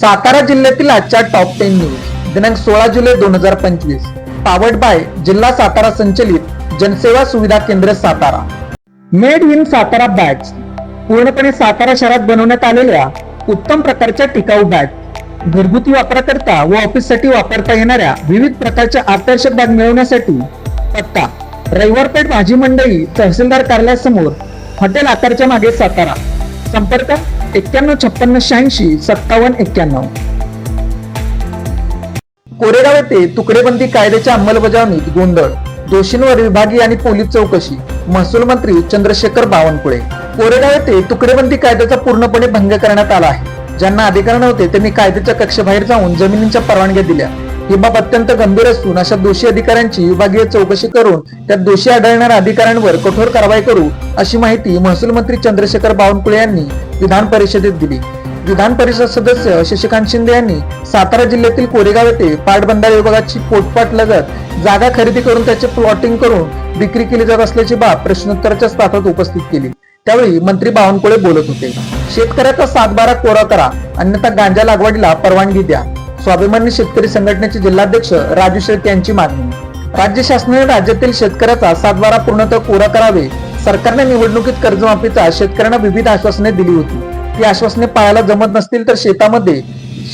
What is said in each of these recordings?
सातारा जिल्ह्यातील आजच्या top ten news दिनांक सोळा जुलै दोन हजार पंचवीस. पावर्ड बाय जिल्हा सातारा संचलित जनसेवा सुविधा केंद्र Satara. Made in Satara bags पूर्णपणे सातारा शहरात बनवण्यात आलेल्या उत्तम प्रकारच्या टिकाऊ बॅग घरगुती वापराकरता व ऑफिससाठी वापरता येणाऱ्या विविध प्रकारच्या आकर्षक बॅग मिळवण्यासाठी पत्ता रविवारपेठ भाजी मंडई तहसीलदार कार्यालयासमोर हॉटेल आकारच्या मागे सातारा. संपर्क एक्क्याण्णव छप्पन्न शहाऐंशी सत्तावन्न एक्क्याण्णव. कोरेगाव येथे तुकडेबंदी कायद्याच्या अंमलबजावणीत गोंधळ. दोषींवर विभागीय आणि पोलीस चौकशी. महसूल मंत्री चंद्रशेखर बावनकुळे. कोरेगाव येथे तुकडेबंदी कायद्याचा पूर्णपणे भंग करण्यात आला आहे. ज्यांना अधिकार नव्हते त्यांनी कायद्याच्या कक्षेबाहेर जाऊन जमिनींच्या परवानग्या दिल्या. ही बाब अत्यंत गंभीर असून अशा दोषी अधिकाऱ्यांची विभागीय चौकशी करून त्यात दोषी आढळणाऱ्या अधिकाऱ्यांवर कठोर कारवाई करू अशी माहिती महसूल मंत्री चंद्रशेखर बावनकुळे यांनी विधान परिषदेत दिली. विधान परिषद सदस्य शशिकांत शिंदे यांनी सातारा जिल्ह्यातील कोरेगाव येथे पाटबंधारे विभागाची पोटपाट लगत जागा खरेदी करून त्याचे प्लॉटिंग करून विक्री केली जात असल्याची बाब प्रश्नोत्तराच्या तासात उपस्थित केली. त्यावेळी मंत्री बावनकुळे बोलत होते. शेतकऱ्याचा सातबारा कोरा करा अन्यथा गांजा लागवडीला परवानगी द्या. स्वाभिमानी शेतकरी संघटनेचे जिल्हाध्यक्ष राजू शेठ यांची मागणी. राज्य शासनाने राज्यातील शेतकऱ्याचा सातबारा पूर्णतः कोरा करावे सरकारने निवडणुकीत कर्जमाफीचा शेतकऱ्यांना विविध आश्वासने दिली होती. ती आश्वासने पाळायला जमत नसतील तर शेतामध्ये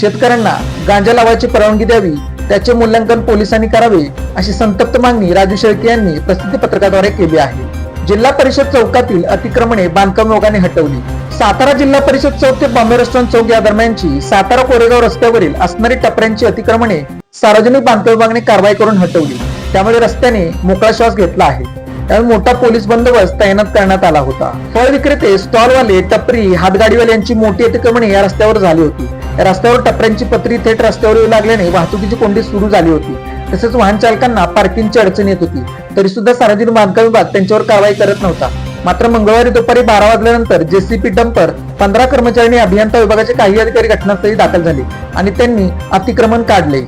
शेतकऱ्यांना गांजा लावायची परवानगी द्यावी त्याचे मूल्यांकन पोलिसांनी करावे अशी संतप्त मागणी राजू शेळके यांनी प्रसिद्धी पत्रकाद्वारे केली आहे. जिल्हा परिषद चौकातील अतिक्रमणे बांधकाम विभागाने हटवली. सातारा जिल्हा परिषद चौक ते बॉम्बे रेस्टॉरंट चौक या दरम्यानची सातारा कोरेगाव रस्त्यावरील असणारी टपऱ्यांची अतिक्रमणे सार्वजनिक बांधकाम विभागाने कारवाई करून हटवली. त्यामुळे रस्त्याने मोकळा श्वास घेतला आहे. त्यामुळे मोठा पोलीस बंदोबस्त तैनात करण्यात आला होता. फळ विक्रेते स्टॉलवाले टपरी हातगाडीवाले यांची मोठी अतिक्रमणे या रस्त्यावर झाली होती. या रस्त्यावर टपऱ्यांची पत्री थेट रस्त्यावर येऊ लागल्याने वाहतुकीची कोंडी सुरू झाली होती. तसेच वाहन चालकांना पार्किंगची अडचण येत होती. तरी सुद्धा सार्वजनिक बांधकाम विभाग त्यांच्यावर कारवाई करत नव्हता. मात्र मंगळवारी दुपारी बारा वाजल्यानंतर जेसीपी डंपर पंधरा कर्मचारी अभियंता विभागाचे काही अधिकारी घटनास्थळी दाखल झाले आणि त्यांनी अतिक्रमण काढले.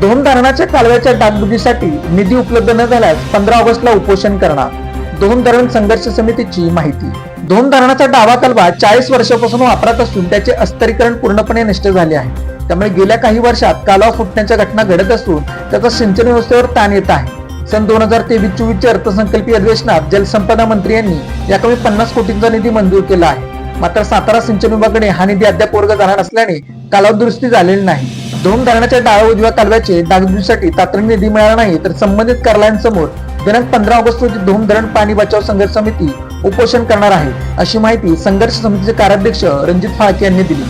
दोन धरणाच्या कालव्याच्या डागडुजीसाठी निधी उपलब्ध न झाल्यास पंधरा ऑगस्टला उपोषण करणार. दोन धरण संघर्ष समितीची माहिती. दोन धरणाचा डावा कालवा चाळीस वर्षापासून वापरात असून त्याचे अस्तरीकरण पूर्णपणे नष्ट झाले आहे. त्यामुळे गेल्या काही वर्षात कालवा फुटण्याच्या घटना घडत असून त्याचा सिंचन व्यवस्थेवर ताण येत आहे. सन दोन हजार तेवीस चोवीसच्या अर्थसंकल्पीय अधिवेशनात जलसंपदा मंत्री यांनी याकमी पन्नास कोटींचा निधी मंजूर केला आहे. मात्र सातारा सिंचन विभागाने हा निधी अद्याप वर्ग झाला नसल्याने कालावधी दुरुस्ती झालेली नाही. दोन धरणाच्या डाव्या उजव्या कालव्याचे डागदुरीसाठी तातडीने निधी मिळाला नाही तर संबंधित कार्यालयांसमोर दिनांक पंधरा ऑगस्ट रोजी धोम धरण पाणी बचाव संघर्ष समिती उपोषण करणार आहे अशी माहिती संघर्ष समितीचे कार्याध्यक्ष रणजित फाळके यांनी दिली.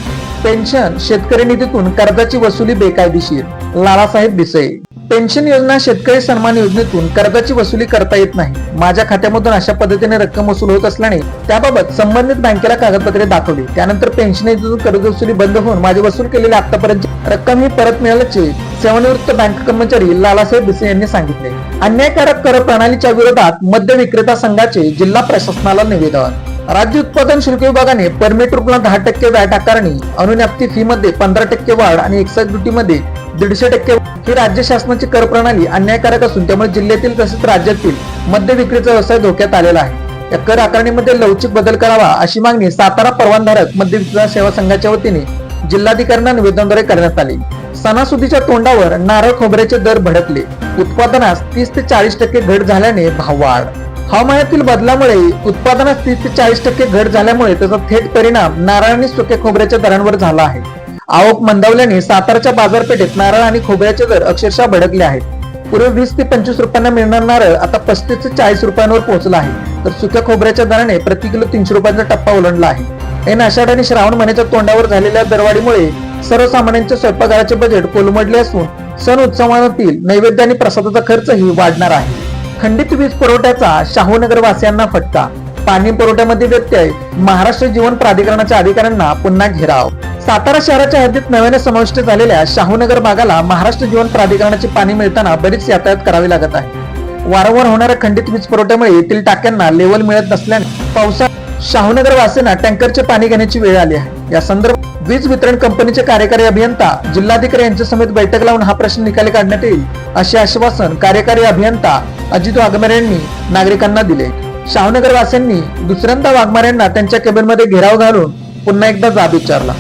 पेन्शन शेतकरी निधीतून कर्जाची वसुली बेकायदेशीर. लालासाहेब बिसळे. पेन्शन योजना शेतकरी सन्मान योजनेतून कर्जाची वसुली करता येत नाही. माझ्या खात्यामधून अशा पद्धतीने रक्कम वसूल होत असल्याने त्याबाबत संबंधित बँकेला कागदपत्रे दाखवली. त्यानंतर पेन्शन योजनेतून कर्ज वसुली बंद होऊन माझी वसूल केलेली आतापर्यंत रक्कम ही परत मिळाल्याचे सेवानिवृत्त बँक कर्मचारी लालासाहेब बिसे यांनी सांगितले. अन्यायकारक कर प्रणालीच्या विरोधात मद्य विक्रेता संघाचे जिल्हा प्रशासनाला निवेदन. राज्य उत्पादन शुल्क विभागाने परमिट रुपला दहा टक्के व्याट आकारणी अनुज्ञप्ती फी मध्ये पंधरा टक्के वाढ आणि एक्साइज ड्युटी मध्ये दीडशे टक्के ही राज्य शासनाची कर प्रणाली अन्यायकारक असून त्यामुळे जिल्ह्यातील तसेच राज्यातील मद्य विक्रीचा व्यवसाय धोक्यात आलेला आहे. या कर आकारणीमध्ये लवचिक बदल करावा अशी मागणी सातारा परवानधारक मद्य विक्रेता सेवा संघाच्या वतीने जिल्हाधिकाऱ्यांना निवेदनाद्वारे करण्यात आले. सणासुदीच्या तोंडावर नारळ खोबऱ्याचे दर भडकले. उत्पादनास तीस ते चाळीस टक्के घट झाल्याने भाववाढ हवामानातील बदलामुळे उत्पादनात तीस ते चाळीस टक्के घट झाल्यामुळे त्याचा थेट परिणाम नारळ आणि सुक्या खोबऱ्याच्या दरांवर झाला आहे. आवक मंदावल्याने सातारच्या बाजारपेठेत नारळ आणि खोबऱ्याचे दर अक्षरशः भडकले आहेत. पूर्वी वीस ते पंचवीस रुपयांना मिळणार नारळ आता पस्तीस ते चाळीस रुपयांवर पोहोचला आहे. तर सुक्या खोबऱ्याच्या दराने प्रति किलो तीनशे रुपयांचा टप्पा ओलांडला आहे. ऐन आषाढ आणि श्रावण महिन्याच्या तोंडावर झालेल्या दरवाढीमुळे सर्वसामान्यांच्या स्वयंपाकघराचे बजेट कोलमडले असून सण उत्सवातील नैवेद्य आणि प्रसादाचा खर्चही वाढणार आहे. खंडित वीज पुरवठ्याचा शाहूनगर वासियांना फटका. पाणी पुरवठ्यामध्ये व्यत्यय. महाराष्ट्र जीवन प्राधिकरणाच्या अधिकाऱ्यांना पुन्हा घेराव. सातारा शहराच्या हद्दीत नव्याने समाविष्ट झालेल्या शाहूनगर भागाला महाराष्ट्र जीवन प्राधिकरणाचे पाणी मिळताना बरीच यातायात करावी लागत आहे. वारंवार होणाऱ्या खंडित वीज पुरवठ्यामुळे येथील टाक्यांना लेवल मिळत नसल्याने पावसात शाहूनगर वासींना टँकरचे पाणी घेण्याची वेळ आली आहे. या संदर्भात वीज वितरण कंपनीचे कार्यकारी अभियंता जिल्हाधिकारी यांच्या समेत बैठक लावून हा प्रश्न निकाली काढण्यात येईल असे आश्वासन कार्यकारी अभियंता अजित वाघमारे यांनी नागरिकांना दिले. शाहूनगर वासींनी दुसऱ्यांदा वाघमारे यांना त्यांच्या केबिनमध्ये घेराव घालून पुन्हा एकदा जाब विचारला.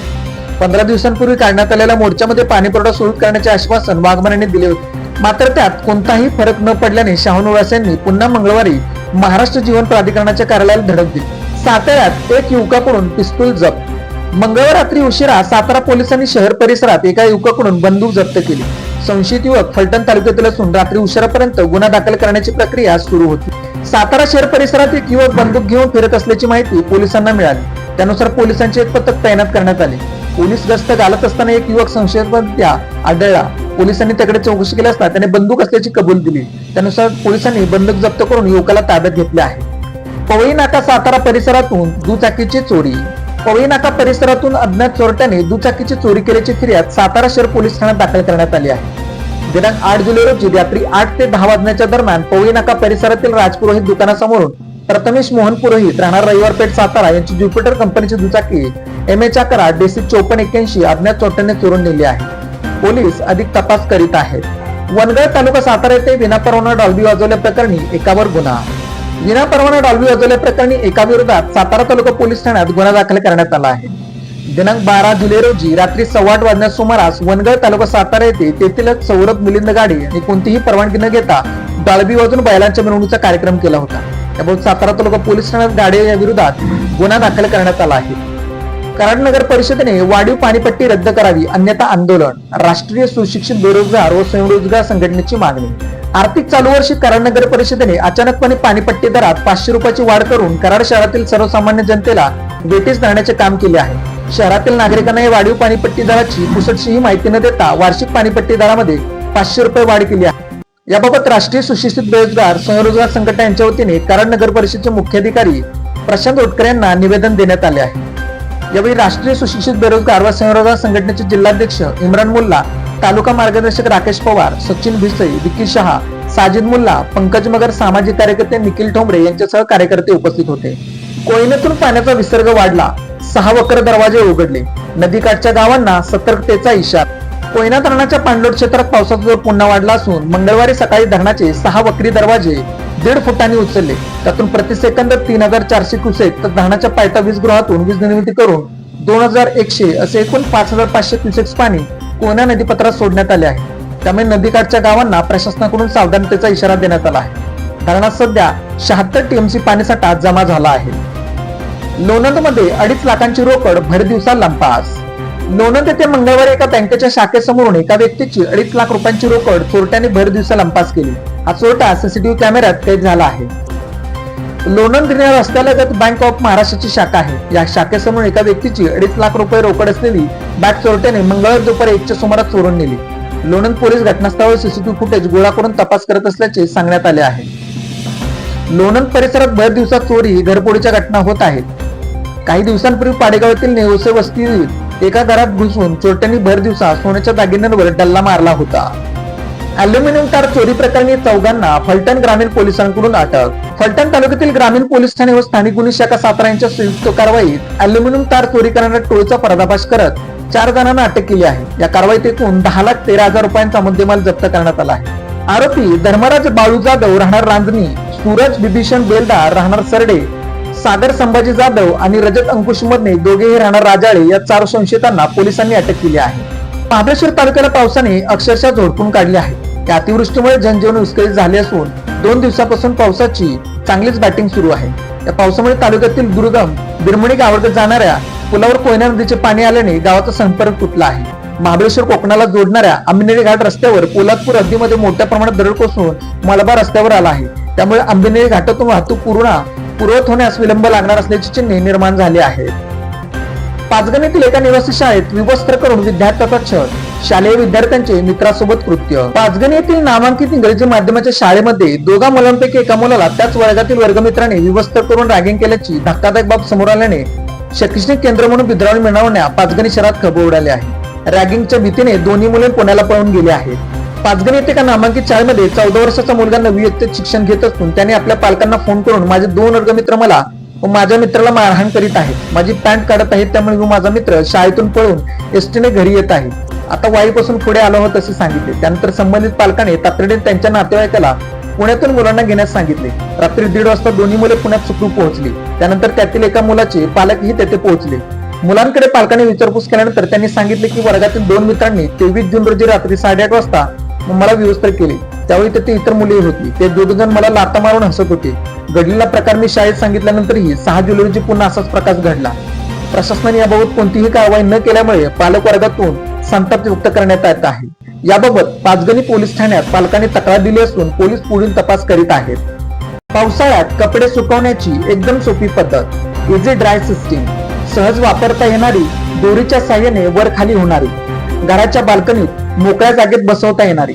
पंधरा दिवसांपूर्वी काढण्यात आलेल्या मोर्चामध्ये पाणीपुरवठा सुरू करण्याचे आश्वासन वाघमारे यांनी दिले होते. मात्र त्यात कोणताही फरक न पडल्याने शाहूनवास यांनी पुन्हा मंगळवारी महाराष्ट्र जीवन प्राधिकरणाच्या कार्यालयाला धडक दिली. साताऱ्यात एक युवकाकडून पिस्तूल जप्त. मंगळवार रात्री उशिरा सातारा पोलिसांनी शहर परिसरात एका युवकाकडून बंदूक जप्त केली. संशयित युवक फलटण तालुक्यातील असून रात्री उशिरापर्यंत गुन्हा दाखल करण्याची प्रक्रिया सुरू होती. सातारा शहर परिसरात एक युवक बंदूक घेऊन फिरत असल्याची माहिती पोलिसांना मिळाली. त्यानुसार पोलिसांचे एक पथक तैनात करण्यात आले. पोलीस गस्त घालत असताना एक युवक संशयितरित्या आढळला. पोलिसांनी त्याकडे चौकशी केली असता त्याने बंदूक असल्याची कबूल दिली. त्यानुसार पोलिसांनी बंदूक जप्त करून युवकाला ताब्यात घेतले आहे. पवई नाका सातारा परिसरातून दुचाकीची चोरी. पवई नाका परिसरातून अज्ञात चोरट्याने दुचाकीची चोरी केल्याची फिर्याद सातारा शहर पोलीस ठाण्यात दाखल करण्यात आली आहे. दिनांक आठ जुलै रोजी रात्री आठ ते दहा वाजण्याच्या दरम्यान पवई नाका परिसरातील राजपुरोहित दुकानासमोरून प्रथमेश मोहन पुरोहित राहणार रविवारपेठ सातारा यांची ज्युपिटर कंपनीची दुचाकी एम एच अकरा डीसी चौपन्न एक्क्याऐंशी अज्ञात चोरट्याने चोरून नेली आहे. पोलीस अधिक तपास करीत आहेत. वनगड तालुका सातारा येथे विनापरवाना डॉल्बी वाजवल्या प्रकरणी एकावर गुन्हा. विनापरवाना डॉल्बी वाजवल्या प्रकरणी एका विरोधात सातारा तालुका पोलीस ठाण्यात गुन्हा दाखल करण्यात आला आहे. दिनांक बारा जुलै रोजी रात्री सव्वा आठ वाजण्यास सुमारास वनगड तालुका सातारा येथे तेथीलच सौरभ मिलिंद गाडी आणि कोणतीही परवानगी न घेता डॉल्बी वाजून बैलांच्या मिरवणुकीचा कार्यक्रम केला होता. त्यामुळे सातारा तालुका पोलीस ठाण्यात गाडे या विरोधात गुन्हा दाखल करण्यात आला आहे. कराड नगर परिषदेने वाढीव पाणीपट्टी रद्द करावी अन्यथा आंदोलन राष्ट्रीय सुशिक्षित बेरोजगार व स्वयंरोजगार संघटनेची मागणी. आर्थिक चालू वर्षी कराड नगर परिषदेने अचानकपणे पाणीपट्टी दरात पाचशे रुपयाची वाढ करून कराड शहरातील सर्वसामान्य जनतेला वेटीस धरण्याचे काम केले आहे. शहरातील नागरिकांना या वाढीव पाणीपट्टी दराची पुसटशीही माहिती न देता वार्षिक पाणीपट्टी दरामध्ये पाचशे रुपये वाढ केली आहे. याबाबत राष्ट्रीय सुशिक्षित बेरोजगार स्वयंरोजगार संघटना यांच्या वतीने कराड नगर परिषदेचे मुख्याधिकारी प्रशांत ओटकर यांना निवेदन देण्यात आले आहे. यावेळी राष्ट्रीय सुशिक्षित बेरोजगार व संरोजगार संघटनेचे जिल्हाध्यक्ष इम्रान मुल्ला तालुका मार्गदर्शक राकेश पवार सचिन भिसई विकी शहा साजिद मुल्ला पंकज मगर सामाजिक कार्यकर्ते निखिल ठोंबरे यांच्यासह कार्यकर्ते उपस्थित होते. कोयनेतून पाण्याचा विसर्ग वाढला. सहा वक्र दरवाजे उघडले. नदीकाठच्या गावांना सतर्कतेचा इशारा. कोयना धरणाच्या पाणलोट क्षेत्रात पावसाचा जोर पुन्हा वाढला असून मंगळवारी सकाळी धरणाचे सहा वक्री दरवाजे दीड फुटांनी उचलले. त्यातून प्रति सेकंद तीन हजार चारशे क्युसेक तर धरणाच्या पायथा वीज गृहातून वीज निर्मिती करून दोन हजार एकशे असे एकूण पाच हजार पाचशे क्युसेक्स पाणी कोयना नदीपत्रात सोडण्यात आले आहे. त्यामुळे नदीकाठच्या गावांना प्रशासनाकडून सावधानतेचा इशारा देण्यात आला आहे. धरणात सध्या शहात्तर टीएमसी पाणीसाठा जमा झाला आहे. लोणंदमध्ये अडीच लाखांची रोकड भर दिवसा लंपास. लोणंद येथे मंगळवारी एका बँकेच्या शाखेसमोरून एका व्यक्तीची अडीच लाख रुपयांची रोकड चोरट्याने भर दिवसा लंपास केली. हा चोरटा सीसीटीव्ही कॅमेऱ्यात कैद झाला आहे. लोणंद या रस्त्यालगत बँक ऑफ महाराष्ट्राची शाखा आहे. या शाखेसमोर एका व्यक्तीची अडीच लाख रुपये रोकड असलेली बॅग चोरट्याने मंगळवार दुपारी एकच्या सुमारास चोरून नेली. लोणंद पोलीस घटनास्थळावर सीसीटीव्ही फुटेज गोळा करून तपास करत असल्याचे सांगण्यात आले आहे. लोणंद परिसरात भर दिवसात चोरी घरपोडीच्या घटना होत आहेत. काही दिवसांपूर्वी पाडेगावातील नेवसे वस्तीतील एका घरात घुसून चोरट्यांनी भर दिवसा सोन्याच्या दागिन्यांवर डल्ला मारला होता. अल्युमिनियम तार चोरी प्रकरणी चौघांना फलटण ग्रामीण पोलिसांकडून अटक. फलटण तालुक्यातील ग्रामीण पोलीस ठाणे व स्थानिक गुन्हे शाखा सातारा यांच्या संयुक्त कारवाईत अल्युमिनियम तार चोरी करणाऱ्या टोळीचा पर्दाफाश करत चार जणांना अटक केली आहे. या कारवाईत एकूण दहा लाख तेरा हजार रुपयांचा मुद्देमाल जप्त करण्यात आला आहे. आरोपी धर्मराज बाळू जाधव राहणार रांजणी सूरज बिभीषण बेलदार राहणार सरडे सागर संभाजी जाधव आणि रजत अंकुश मधने दोघेही राहणार राजाळे या चार संशयितांना पोलिसांनी अटक केली आहे. महाबळेश्वर तालुक्याला पावसाने अक्षरशः झोडपून काढले आहे. या अतिवृष्टीमुळे जनजीवन विस्कळीत झाले असून दोन दिवसापासून पावसाची चांगलीच बॅटिंग सुरू आहे. या पावसामुळे तालुक्यातील दुर्गम बिरमणी गावाकडे जाणाऱ्या पुलावर कोयना नदीचे पाणी आल्याने गावाचा संपर्क तुटला आहे. महाबळेश्वर कोकणाला जोडणाऱ्या आंबेनेरी घाट रस्त्यावर पोलादपूर हद्दीमध्ये मोठ्या प्रमाणात दरड कोसळून मलबार रस्त्यावर आला आहे. त्यामुळे आंबेनेरी घाटातून वाहतूक पूर्ण पूर्वत होण्यास विलंब लागणार असल्याची चिन्हे निर्माण झाली आहेत. पाचगण येथील एका निवासी शाळेत विवस्त्र करून विद्यार्थ्याचा छळ शालेय विद्यार्थ्यांचे मित्रासोबत कृत्य. पाचगणी येथील नामांकित इंग्रजी माध्यमाच्या शाळेमध्ये दोघा मुलांपैकी एका मुलाला त्याच वर्गातील वर्गमित्राने विवस्त्र करून रॅगिंग केल्याची धक्कादायक बाब समोर आल्याने शैक्षणिक केंद्र म्हणून विद्रावण मिळवण्या पाचगणी शहरात खबर उडाले आहे. रॅगिंगच्या भीतीने दोन्ही मुले पुण्याला पळून गेले आहेत. पाचगणी येथे एका नामांकित शाळेमध्ये चौदा वर्षाचा मुलगा नवी शिक्षण घेत असून त्याने आपल्या पालकांना फोन करून माझे दोन वर्गमित्र मला व माझ्या मित्राला मारहाण करीत आहेत माझी पॅन्ट काढत आहेत त्यामुळे मी माझा मित्र शाळेतून पळून एसटीने घरी येत आहे. आता वाईपासून पुढे आलो आहोत असे सांगितले. त्यानंतर संबंधित पालकाने तातडीने त्यांच्या नातेवाईकाला पुण्यातून मुलांना घेण्यास सांगितले. रात्री दीड वाजता दोन्ही मुले पुण्यात सुखरूप पोहोचली. त्यानंतर त्यातील एका मुलाचे पालकही तेथे पोहोचले. मुलांकडे पालकांनी विचारपूस केल्यानंतर त्यांनी सांगितले की वर्गातील दोन मित्रांनी तेवीस जून रोजी रात्री साडेआठ वाजता मला विवस्त्र केले. त्यावेळी तेथे इतर मुले होती. ते दोघजण मला लाता मारून हसत होते. घडलेला प्रकार मी शाळेत सांगितल्यानंतरही सहा जुलै रोजी पुन्हा असाच प्रकाश घडला. प्रशासनाने याबाबत कोणतीही कारवाई न केल्यामुळे पालक वर्गातून संताप व्यक्त करण्यात येत आहे. याबाबत पाचगणी पोलीस ठाण्यात पालकांनी तक्रार दिली असून पोलीस पुढील तपास करीत आहेत. पावसाळ्यात कपडे सुकवण्याची एकदम सोपी पद्धत. Easy dry system. सहज वापरता येणारी दोरीच्या साह्याने वर खाली होणारी. घराच्या बाल्कनीत मोकळ्या जागेत बसवता येणारी.